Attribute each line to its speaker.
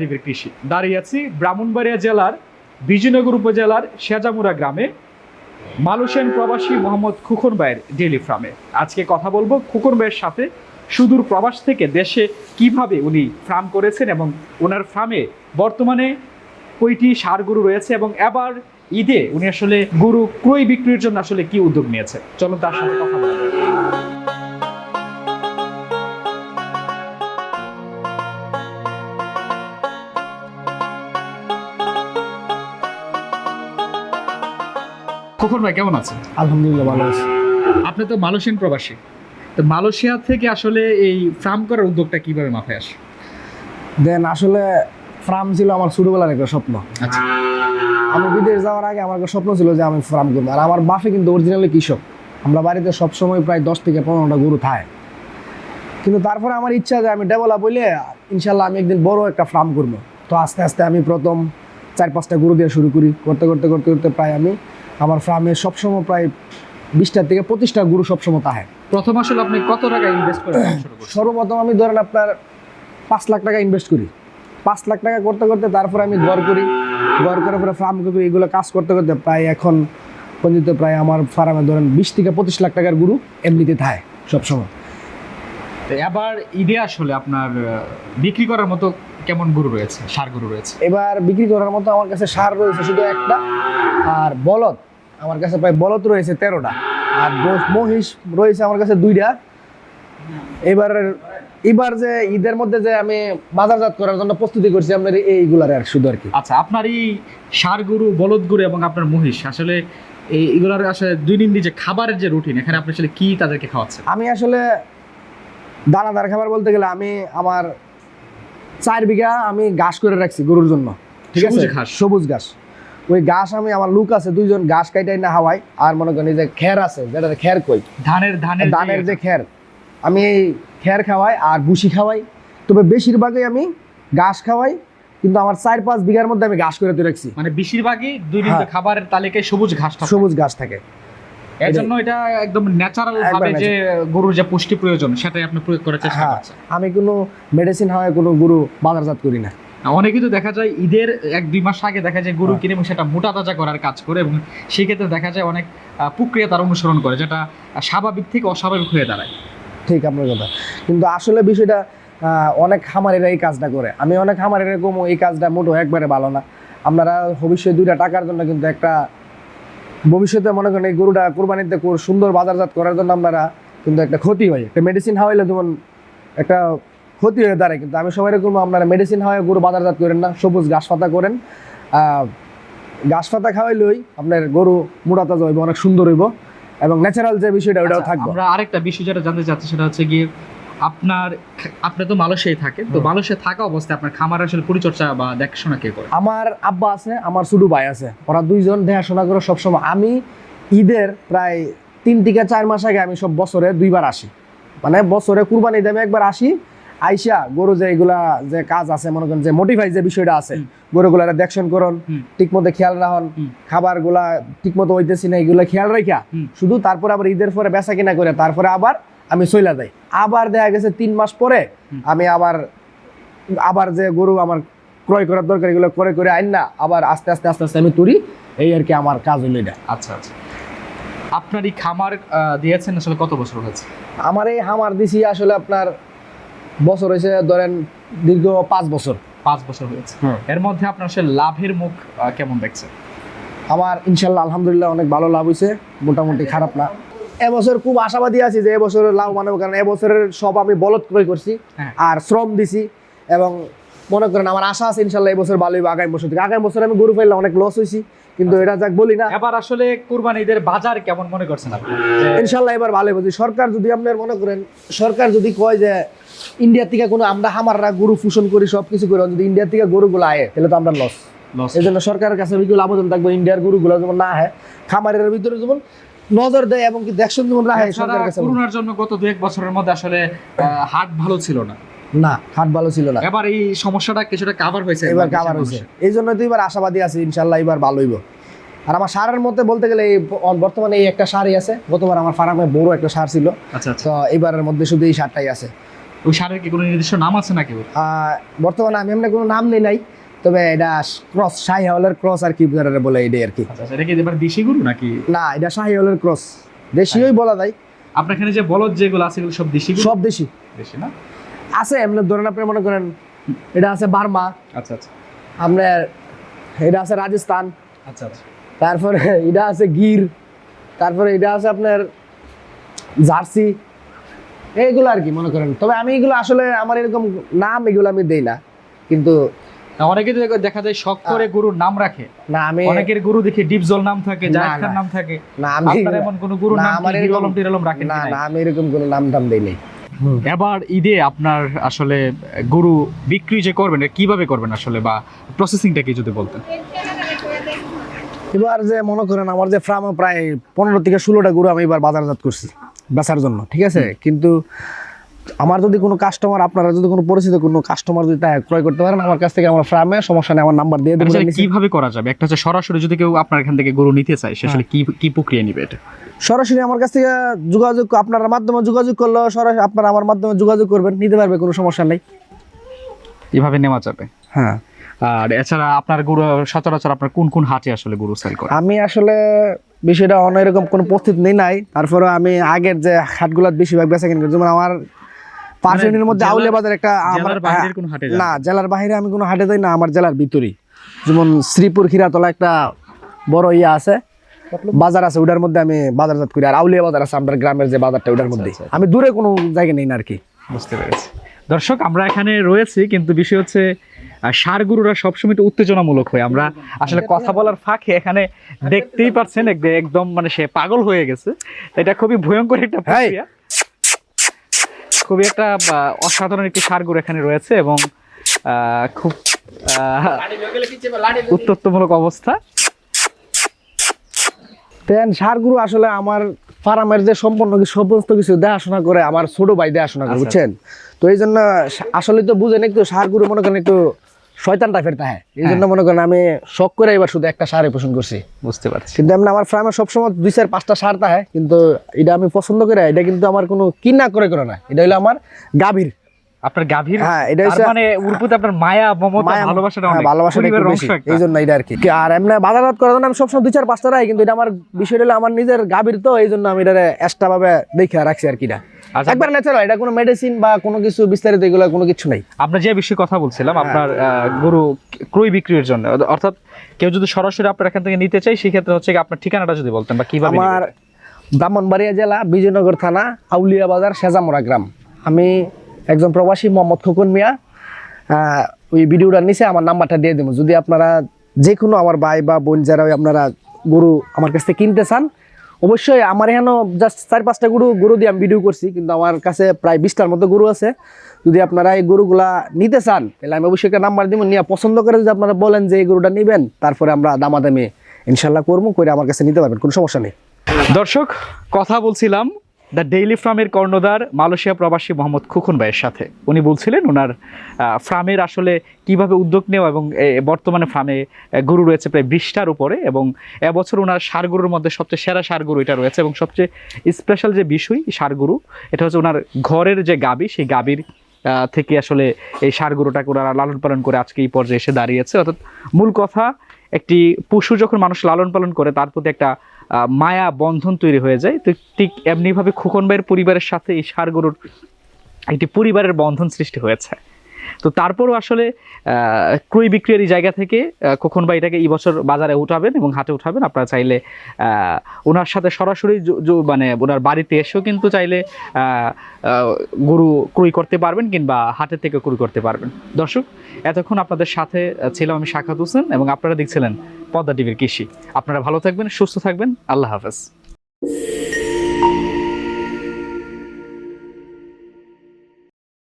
Speaker 1: টিভির কৃষি। দাঁড়িয়ে আছি ব্রাহ্মণবাড়িয়া জেলার, বিজয়নগর উপজেলার সেজামুরা গ্রামে। মালুসেন প্রবাসী মোহাম্মদ খুকন ভাইয়ের ডেলি ফার্মে। আজকে কথা বলব খুকন ভাইয়ের সাথে সুদূর প্রবাস থেকে দেশে কীভাবে উনি ফার্ম করেছেন এবং ওনার ফার্মে বর্তমানে কয়টি সার গরু রয়েছে এবং এবার ঈদে উনি আসলে গরু ক্রয় বিক্রির জন্য আসলে কি উদ্যোগ নিয়েছে চলো তার সাথে কথা বলব খুকন ভাই কেমন আছেন?
Speaker 2: আলহামদুলিল্লাহ ভালো আছি।
Speaker 1: আপনি তো মালয়েশিয়ান প্রবাসী। তো মালয়েশিয়া থেকে আসলে এই ফার্ম করার উদ্যোগটা কীভাবে মাথায় আসে?
Speaker 2: দেন আসলে ফার্ম ছিল আমার ছোটবেলার একটা স্বপ্ন।
Speaker 1: আচ্ছা।
Speaker 2: আমি বিদেশ যাওয়ার আগে আমার একটা স্বপ্ন ছিল যে আমি ফার্ম করব। আর আমার বাপে কিন্তু অরিজিনালি কৃষক। আমরা বাড়িতে সবসময় প্রায় দশ থেকে পনেরোটা গরু থাকে কিন্তু তারপরে আমার ইচ্ছা যে আমি ডেভেলপ হইলে ইনশাল্লাহ আমি একদিন বড় একটা ফার্ম করব। তো আস্তে আস্তে আমি প্রথম চার পাঁচটা গরু দিয়ে শুরু করি। করতে করতে করতে করতে প্রায় আমি আমার ফার্মে সবসময় প্রায় বিশটা থেকে পঁচিশটা গরু সবসময় তাহে।
Speaker 1: প্রথম আসলে আপনি কত টাকা ইনভেস্ট করে farm শুরু করছেন
Speaker 2: সর্বপ্রথম আমি ধরেন আপনার পাঁচ লাখ টাকা ইনভেস্ট করি। পাঁচ লাখ টাকা করতে করতে তারপরে আমি ঘর করি। ঘর করে পরে ফার্ম করি এগুলো কাজ করতে করতে প্রায় এখন পর্যন্ত প্রায় আমার ফার্মে ধরেন বিশ থেকে পঁচিশ লাখ টাকার গরু এমনিতে থাকে সবসময়।
Speaker 1: এবার ঈদে আসলে আপনার বিক্রি করার মতো কেমন গরু রয়েছে? সার গরু রয়েছে?
Speaker 2: এবার বিক্রি করার মতো আমার কাছে সার রয়েছে শুধু একটা আর বলদ আমার কাছে প্রায় বলদ রয়েছে তেরোটা আর মহিষ রয়েছে আমার কাছে দুইটা। এবার এবার যে ঈদের মধ্যে যে আমি বাজারজাত করার জন্য প্রস্তুতি করছি আপনার এইগুলার আর শুধু আর কি।
Speaker 1: আচ্ছা আপনার এই সার গরু বলদ গরু এবং আপনার মহিষ আসলে এই এগুলোর আসলে দৈনন্দিন যে খাবারের যে রুটিন এখানে আপনি আসলে কি তাদেরকে খাওয়াচ্ছেন?
Speaker 2: আমি আসলে দানাদার খাবার বলতে গেলে আমি আমার চার বিঘা আমি ঘাস করে রাখছি গরুর জন্য। ঠিক আছে?
Speaker 1: সবুজ ঘাস।
Speaker 2: ওই ঘাস আমি আমার লুক আছে দুইজন ঘাস কাইটাই না হাওয়াই আর মনে করেন যে খের আছে যেটা খের কই?
Speaker 1: ধানের ধানের
Speaker 2: ধানের যে খের। আমি এই খের খাওয়াই আর ভুসি খাওয়াই। তবে বেশিরভাগই আমি ঘাস খাওয়াই কিন্তু আমার চার পাঁচ বিঘার মধ্যে আমি ঘাস করে তো রাখছি।
Speaker 1: মানে বেশিরভাগই দুই
Speaker 2: হ্যাঁ।
Speaker 1: খাবারের তালিকায় সবুজ ঘাস
Speaker 2: সবুজ ঘাস থাকে।
Speaker 1: এর জন্য এটা একদম ন্যাচারাল ভাবে যে গরুর যে পুষ্টি প্রয়োজন সেটাই আপনি প্রয়োগ করার চেষ্টা
Speaker 2: হ্যাঁ
Speaker 1: করছেন।
Speaker 2: আমি কোনো মেডিসিন হাওয়ায় কোনো গরু বাজারজাত করি না।
Speaker 1: অনেকেই তো দেখা যায় ঈদের এক দুই মাস আগে দেখা যায় গরু
Speaker 2: হ্যাঁ।
Speaker 1: কিনে এবং সেটা মোটা তাজা করার কাজ করে এবং সেক্ষেত্রে দেখা যায় অনেক প্রক্রিয়া তার অনুসরণ করে যেটা স্বাভাবিক থেকে অস্বাভাবিক হয়ে দাঁড়ায়।
Speaker 2: ঠিক আপনার কথা। কিন্তু আসলে বিষয়টা অনেক খামারেরা এই কাজটা করে। আমি অনেক খামারের এরকম এই কাজটা মোটো একবারে ভালো না। আপনারা ভবিষ্যতে দুইটা টাকার জন্য কিন্তু একটা ভবিষ্যতে মনে করেন এই গরুটা কোরবানিতে কোর- সুন্দর বাজারজাত করার জন্য আপনারা কিন্তু একটা ক্ষতি হয়। একটা মেডিসিন খাওয়াইলে যেমন একটা ক্ষতি হয়ে দাঁড়ায়। কিন্তু আমি সবাই এরকম আপনারা মেডিসিন খাওয়াই গরু বাজারজাত করেন না সবুজ ঘাস পাতা করেন। ঘাস পাতা খাওয়াইলেই আপনার গরু মোটা তাজা হইব অনেক সুন্দর হইব। এবং ন্যাচারাল যে বিষয়টা ওটাও
Speaker 1: আচ্ছা,
Speaker 2: থাকবে।
Speaker 1: আমরা আরেকটা বিষয় যেটা জানতে চাচ্ছি সেটা হচ্ছে গিয়ে আপনার আপনি তো মালয়েশিয়ায় থাকেন তো
Speaker 2: হুম।
Speaker 1: মালয়েশিয়া থাকা অবস্থায় আপনার খামার আসলে পরিচর্যা বা দেখাশোনা কে করে?
Speaker 2: আমার আব্বা আছে আমার ছোট ভাই আছে। ওরা দুইজন দেখাশোনা করে সবসময়। আমি ঈদের প্রায় তিন থেকে চার মাস আগে আমি সব বছরে দুইবার আসি। মানে বছরে কুরবানি দেবে একবার আসি আইসা গরু যে এগুলা যে কাজ আছে মনে করেন যে মোটিফাই যে বিষয়টা আছে গরুগুলা দেখশন করুন। ঠিক মতো খেয়াল রাখুন খাবারগুলা ঠিক মতো হইতেছি না এগুলা খেয়াল রাখা। শুধু তারপরে আবার ঈদের পরে বেচা কিনা করে তারপরে আবার আমি চইলা যাই আবার দেখা গেছে তিন মাস পরে আমি আবার আবার যে গরু আমার ক্রয় করার দরকার এগুলো করে করে আইন না আবার আস্তে আস্তে আস্তে আস্তে আমি তুলি এই আর কি আমার কাজ হইল এটা।
Speaker 1: আচ্ছা আচ্ছা। আপনার এই খামার দিয়েছেন আসলে কত বছর হয়েছে?
Speaker 2: আমার এই হামার দিছি আসলে আপনার বছর হয়েছে ধরেন দীর্ঘ পাঁচ বছর।
Speaker 1: পাঁচ বছর হয়েছে। এর মধ্যে আপনার আসলে লাভের মুখ কেমন দেখছেন?
Speaker 2: আমার ইনশাল্লাহ আলহামদুলিল্লাহ অনেক ভালো লাভ হয়েছে মোটামুটি খারাপ না। এবছর খুব আশাবাদী আছি যে এবছর লাভ মানব কারণ এবছরের সব আমি বলদ ক্রয় করছি
Speaker 1: হ্যাঁ।
Speaker 2: আর শ্রম দিছি এবং মনে করেন আমার আশা আছে ইনশাল্লাহ এবছর ভালো হইব আগামী বছর থেকে। আগামী বছর আমি গরু পাইলাম অনেক লস হয়েছি কিন্তু এটা যাক বলি না।
Speaker 1: এবার আসলে কুরবানি ঈদের বাজার কেমন মনে করছেন আপনি?
Speaker 2: ইনশাল্লাহ এবার ভালো হবে সরকার যদি আপনার মনে করেন সরকার যদি কয় যে ইন্ডিয়া থেকে কোনো আমরা হামাররা গরু ফুসন করি সব কিছু করি যদি ইন্ডিয়া থেকে গরুগুলো আয়ে তাহলে তো আমরা লস। এই জন্য সরকারের কাছে আবেদন থাকবে ইন্ডিয়ার গরুগুলো যেমন না হয় খামারের ভিতরে যেমন নজর দেয় এবং কি দেখশন যেমন রাখে সরকারের কাছে
Speaker 1: করোনার জন্য গত দু এক বছরের মধ্যে আসলে হাট ভালো ছিল না।
Speaker 2: না হাট ভালো ছিল না।
Speaker 1: এবার এই সমস্যাটা কিছুটা কাভার হয়েছে
Speaker 2: এবার কাবার হয়েছে। এই জন্য তো এবার আশাবাদী আছে ইনশাল্লাহ এবার ভালো হইব। আর আমার সারের মধ্যে বলতে গেলে বর্তমানে এই একটা সারই আছে। গতবার আমার ফার্মে বড় একটা সার ছিল।
Speaker 1: আচ্ছা আচ্ছা।
Speaker 2: তো এবারের মধ্যে শুধু এই সারটাই আছে।
Speaker 1: ওই সারের কি কোনো নির্দিষ্ট নাম আছে নাকি
Speaker 2: বর্তমানে আমি এমনি কোনো নাম নেই নাই। তবে এটা ক্রস শাহি হলের ক্রস আর কি আপনারা বলে এটাই আর কি।
Speaker 1: আচ্ছা আচ্ছা, এটা কি এবার দেশি গরু নাকি?
Speaker 2: না এটা শাহি হলের ক্রস দেশীয়ই বলা যায়।
Speaker 1: আপনার এখানে যে বলদ যেগুলো আছে এগুলো সব দেশি
Speaker 2: সব দেশি।
Speaker 1: দেশি না?
Speaker 2: আছে এমনি ধরেন আপনি মনে করেন এটা আছে বার্মা।
Speaker 1: আচ্ছা আচ্ছা।
Speaker 2: আপনার এটা আছে রাজস্থান।
Speaker 1: আচ্ছা আচ্ছা।
Speaker 2: তারপরে এটা আছে গির। তারপরে এটা আছে আপনার জার্সি। এইগুলো আর কি মনে করেন। তবে আমি এগুলো আসলে আমার এরকম নাম এগুলো আমি দেই না। কিন্তু
Speaker 1: অনেকে দেখা যায় শখ করে গরুর নাম রাখে।
Speaker 2: না আমি
Speaker 1: অনেকের গরু দেখে ডিপজল নাম থাকে। নাম থাকে।
Speaker 2: না আমি
Speaker 1: এমন কোনো নাম
Speaker 2: আমার এরকম-
Speaker 1: রাখেন
Speaker 2: না না আমি এরকম কোনো নাম টাম দেই নাই
Speaker 1: এবার ঈদে আপনার আসলে গরু বিক্রি যে করবেন কীভাবে করবেন আসলে বা প্রসেসিংটা কি যদি বলতেন?
Speaker 2: এবার যে মনে করেন আমার যে ফার্মে প্রায় পনেরো থেকে ষোলোটা গরু আমি এবার বাজারজাত করছি বেচার জন্য ঠিক আছে? কিন্তু আমার যদি কোনো কাস্টমার আপনারা যদি কোনো পরিচিত কোনো কাস্টমার যদি তাই ক্রয় করতে পারেন আমার কাছ থেকে আমার ফার্মে সমস্যা নেই আমার নাম্বার দিয়ে দেবেন।
Speaker 1: কীভাবে করা যাবে? একটা হচ্ছে সরাসরি যদি কেউ আপনার এখান থেকে গরু নিতে চায় সে আসলে কি কি প্রক্রিয়া নিবে এটা?
Speaker 2: সরাসরি আমার কাছ থেকে যোগাযোগ আপনার মাধ্যমে যোগাযোগ করলেও সরাসরি আপনারা আমার মাধ্যমে যোগাযোগ করবেন নিতে পারবে কোনো সমস্যা নেই।
Speaker 1: এভাবে নেওয়া যাবে?
Speaker 2: হ্যাঁ।
Speaker 1: আর এছাড়া আপনার গরু সচরাচর আপনার কোন কোন হাটে আসলে গরু সেল করে
Speaker 2: আমি আসলে বিষয়টা অন্য এরকম কোনো প্রস্তুত নেই নাই। তারপরে আমি আগের যে হাটগুলাত বেশিরভাগ বেচা কিনি যেমন আমার পার্সেন্টের মধ্যে আউলিয়া বাজার একটা আমার
Speaker 1: কোনো হাটে
Speaker 2: না জেলার বাইরে আমি কোনো হাটে যাই না আমার জেলার ভিতরেই। যেমন শ্রীপুর খিরাতলা একটা বড় ইয়া আছে বাজার আছে ওটার মধ্যে আমি বাজারজাত করি। আর আউলিয়া বাজার আছে আপনার গ্রামের যে বাজারটা ওটার মধ্যে
Speaker 1: আচ্ছা,
Speaker 2: আমি দূরে কোনো জায়গা নেই না আর কি।
Speaker 1: বুঝতে পেরেছি। দর্শক আমরা এখানে রয়েছি কিন্তু বিষয় হচ্ছে ষাঁড় গরুরা সবসময় একটু উত্তেজনামূলক হয়। আমরা আসলে কথা বলার ফাঁকে এখানে দেখতেই পাচ্ছেন এক- একদম মানে সে পাগল হয়ে গেছে। এটা খুবই ভয়ঙ্কর একটা প্রক্রিয়া। খুবই একটা অসাধারণ একটি সারগুর গরু এখানে রয়েছে এবং খুব আহ, উত্তত্তমূলক অবস্থা।
Speaker 2: দেন সারগুলো আসলে আমার ফার্মের যে সম্পূর্ণ সমস্ত কিছু দেখাশোনা করে আমার ছোট ভাই দেখাশোনা করে
Speaker 1: আচ্ছা,
Speaker 2: বুঝছেন? তো এই জন্য আসলে তো বুঝেন একটু সারগুরু মনে করেন একটু শয়তান টাইপের তাহে এই জন্য মনে করেন আমি শখ করে এবার শুধু একটা সারে পোষণ করছি।
Speaker 1: বুঝতে পারছি।
Speaker 2: কিন্তু আমি আমার ফার্মে সবসময় দুই চার পাঁচটা সার তা তাহে কিন্তু এটা আমি পছন্দ করে এটা কিন্তু আমার কোনো কিনা করে করে না এটা হলো আমার গাভীর
Speaker 1: আপনার গাভীর
Speaker 2: হ্যাঁ, এটা হচ্ছে-
Speaker 1: মানে ওর প্রতি আপনার মায়া মমতা ভালোবাসাটা
Speaker 2: হ্যাঁ,
Speaker 1: অনেক।
Speaker 2: ভালোবাসাটা একটু বেশি। এই জন্য এটা আর কি। আর এমনি বাজারজাত করার জন্য আমি সবসময় দুই চার পাঁচটা রাখি কিন্তু এটা আমার বিষয়টা হলো আমার নিজের গাভীর তো এই জন্য আমি এটা এক্সট্রা ভাবে দেখে রাখছি আর কি এটা।
Speaker 1: আচ্ছা,
Speaker 2: একবার ন্যাচারাল এটা কোনো মেডিসিন বা কোনো কিছু বিস্তারিত এগুলো কোনো কিছু নাই।
Speaker 1: আমরা যে বিষয়ে কথা বলছিলাম
Speaker 2: হ্যাঁ।
Speaker 1: আপনার গরু ক্রয় বিক্রির জন্য অর্থাৎ কেউ যদি সরাসরি আপনার এখান থেকে নিতে চাই সেক্ষেত্রে হচ্ছে আপনার ঠিকানাটা যদি বলতেন বা কীভাবে
Speaker 2: আমার ব্রাহ্মণবাড়িয়া জেলা বিজয়নগর থানা আউলিয়া বাজার সেজামোড়া গ্রাম। আমি একজন প্রবাসী মোহাম্মদ খোকন মিয়া ওই ভিডিওটার নিচে আমার নাম্বারটা দিয়ে দেবো। যদি আপনারা যে কোনো আমার ভাই বা বোন যারা আপনারা গরু আমার কাছ থেকে কিনতে চান, অবশ্যই আমার এখানেও জাস্ট চার পাঁচটা গরু গরু দিয়ে আমি ভিডিও করছি, কিন্তু আমার কাছে প্রায় বিশটার মতো গরু আছে। যদি আপনারা এই গরুগুলা নিতে চান, তাহলে আমি অবশ্যই একটা নাম্বার দিব, নিয়ে পছন্দ করে যদি আপনারা বলেন যে এই গরুটা নেবেন, তারপরে আমরা দামাদামি ইনশাল্লাহ করব করে আমার কাছে নিতে পারবেন, কোনো সমস্যা নেই।
Speaker 1: দর্শক, কথা বলছিলাম দ্য ডেইলি ফ্রামের কর্ণধার মালয়েশিয়া প্রবাসী মোহাম্মদ খুকুন ভাইয়ের সাথে। উনি বলছিলেন, ওনার ফ্রামের আসলে কীভাবে উদ্যোগ নেওয়া এবং বর্তমানে ফ্রামে গরু রয়েছে প্রায় বিশটার উপরে এবং এবছর ওনার সার গরুর মধ্যে সবচেয়ে সেরা সার গরু এটা রয়েছে এবং সবচেয়ে স্পেশাল যে বিষয় সার গরু এটা হচ্ছে ওনার ঘরের যে গাবি, সেই গাবির থেকে আসলে এই সার গরুটাকে ওনারা লালন পালন করে আজকে এই পর্যায়ে এসে দাঁড়িয়েছে। অর্থাৎ মূল কথা, একটি পশু যখন মানুষ লালন পালন করে, তার প্রতি একটা মায়া বন্ধন তৈরি হয়ে যায়। তো ঠিক এমনিভাবে খোকন ভাইয়ের পরিবারের সাথে এই ষাঁড় গরুর একটি পরিবারের বন্ধন সৃষ্টি হয়েছে। তো তারপরও আসলে ক্রয় বিক্রির এই জায়গা থেকে কখন ভাই এটাকে এই বছর বাজারে উঠাবেন এবং হাটে উঠাবেন, আপনারা চাইলে ওনার সাথে সরাসরি মানে ওনার বাড়িতে এসেও কিন্তু চাইলে গরু ক্রয় করতে পারবেন কিংবা হাটে থেকে ক্রয় করতে পারবেন। দর্শক, এতক্ষণ আপনাদের সাথে ছিলাম আমি শাখাত হোসেন এবং আপনারা দেখছিলেন পদ্মা টিভির কৃষি। আপনারা ভালো থাকবেন, সুস্থ থাকবেন, আল্লাহ হাফেজ।